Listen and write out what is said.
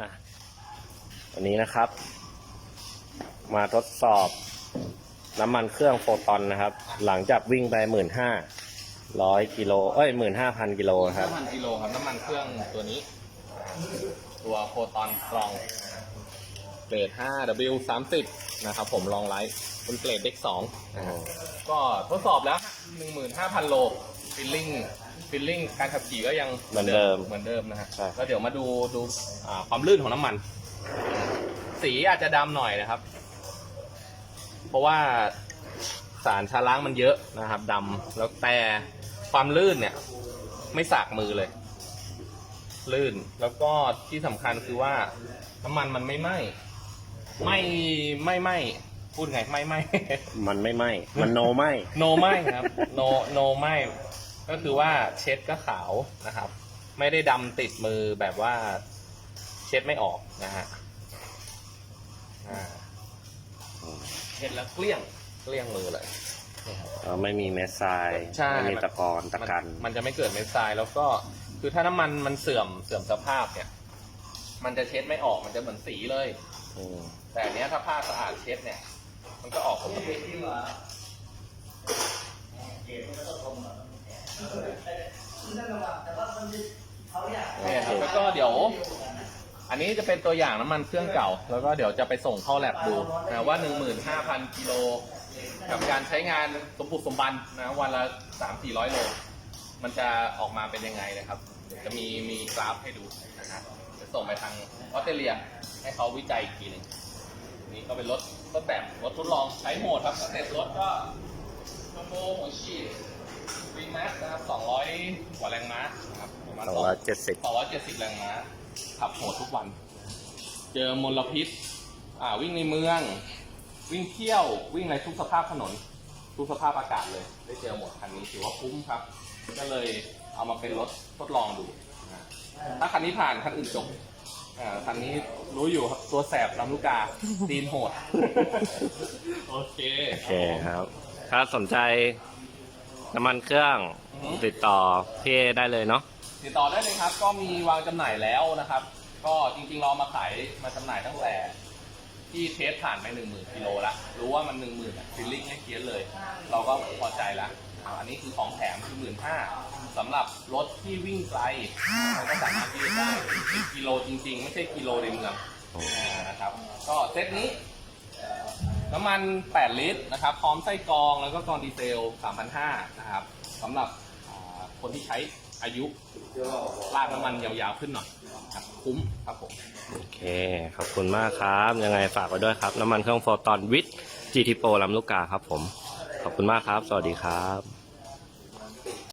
อะวันนี้นะครับ มาทดสอบน้ำมันเครื่องโฟตอนนะครับ หลังจากวิ่งไปหมื่นห้าร้อยกิโลเอ้ยหมื่นห้าพันกิโลครับ น้ำมันกิโลครับ น้ำมันเครื่องตัวนี้ ตัวโคตอนกรองเกรด 5W 30 นะครับผมลองไลท์บนเกรดเด็ก2นะครับก็ทดสอบแล้ว 15,000 โลฟิลลิ่ง ฟิลลิ่งการขับขี่ก็ยังเหมือนเดิมเหมือนเดิมนะฮะใช่แล้วเดี๋ยวมาดูดูอ่าความลื่นของน้ำมัน สีอาจจะดำหน่อยนะครับ เพราะว่าสารชาล้างมันเยอะนะครับดำแล้วแต่ความลื่นเนี่ย ไม่สากมือเลย ลื่นแล้วก็ที่สำคัญคือว่าน้ำมันมันไม่ไหม้ไม่ไม่ไหม้พูดไงไม่ไหม้ มันไม่ไหมมันโนไหมโนไหม้ครับ โนโนไหม้ ก็คือว่าเช็ดก็ขาวนะครับ ไม่ได้ดำติดมือแบบว่าเช็ดไม่ออกนะฮะอ่าเช็ดแล้วเกลี้ยงเกลี้ยงมือเลยนี่ครับเราไม่มีเม็ดทรายใช่ ไม่มีตะกอนตะกัน มันมันจะไม่เกิดเม็ดทรายแล้วก็คือถ้าน้ำมันมันเสื่อมเสื่อมสภาพเนี่ย มันจะเช็ดไม่ออกมันจะเหมือนสีเลยอืมแต่อันเนี้ยถ้าผ้าสะอาดเช็ดเนี่ย มันก็ออกปกติ เนี่ยครับแล้วก็เดี๋ยว อันนี้จะเป็นตัวอย่างน้ำมันเครื่องเก่า แล้วก็เดี๋ยวจะไปส่งเข้าแลบดูนะว่า 15,000กิโลกับการใช้งานสมบุกสมบันนะวันละ 3-400 โล มันจะออกมาเป็นยังไงนะครับ จะมีมีกราฟให้ดูนะครับจะส่งไปทางออสเตรเลียให้เขาวิจัยอีกทีหนึ่งนี่ก็เป็นรถรถแบบรถทดลองใช้โหมดครับสเต็ปรถก็เทอร์โบหัวฉีด วีแม็กนะครับ200 กว่าแรงม้านะครับประมาณสองร้อยเจ็ดสิบ270 แรงม้า ขับโหดทุกวัน เจอมลพิษ อ่า วิ่งในเมือง วิ่งเที่ยว วิ่งในทุกสภาพถนน ทุกสภาพอากาศเลย ได้เจอหมดคันนี้ถือว่าคุ้มครับ ก็เลยเอามาเป็นรถทดลองดูนะถ้าคันนี้ผ่านคันอื่นจบอ่าคันนี้รู้อยู่ครับ ตัวแสบลำลูกกา ตีนโหด โอเคโอเคครับ ถ้าสนใจ น้ำมันเครื่องอือฮึ ติดต่อพี่เอได้เลยเนาะ ติดต่อได้เลยครับ ก็มีวางจำหน่ายแล้วนะครับ ก็จริงๆเราเอามาขายมาจำหน่ายตั้งแต่ที่เทสผ่านไปหนึ่งหมื่นกิโลละรู้ว่ามันหนึ่งหมื่นฟิลลิ่งไม่เพี้ยนเลย เราก็พอใจละอ่าอันนี้คือของแถมคือหมื่นห้าสำหรับรถที่วิ่งไกลเราก็สามารถที่จะได้กิโลจริง ๆ ไม่ใช่กิโลในเมืองอ่านะครับ ก็เซตนี้ น้ำมัน 8 ลิตรนะครับ พร้อมไส้กรองแล้วก็กรองดีเซล 3,500 นะครับสำหรับอ่าคนที่ใช้อายุลากน้ำมันยาวๆขึ้นหน่อยครับคุ้มครับผม โอเค ขอบคุณมากครับ ยังไงฝากไว้ด้วยครับ น้ำมันเครื่องโฟตอนวิท GT Pro ลำลูกกาครับผม ขอบคุณมากครับ สวัสดีครับ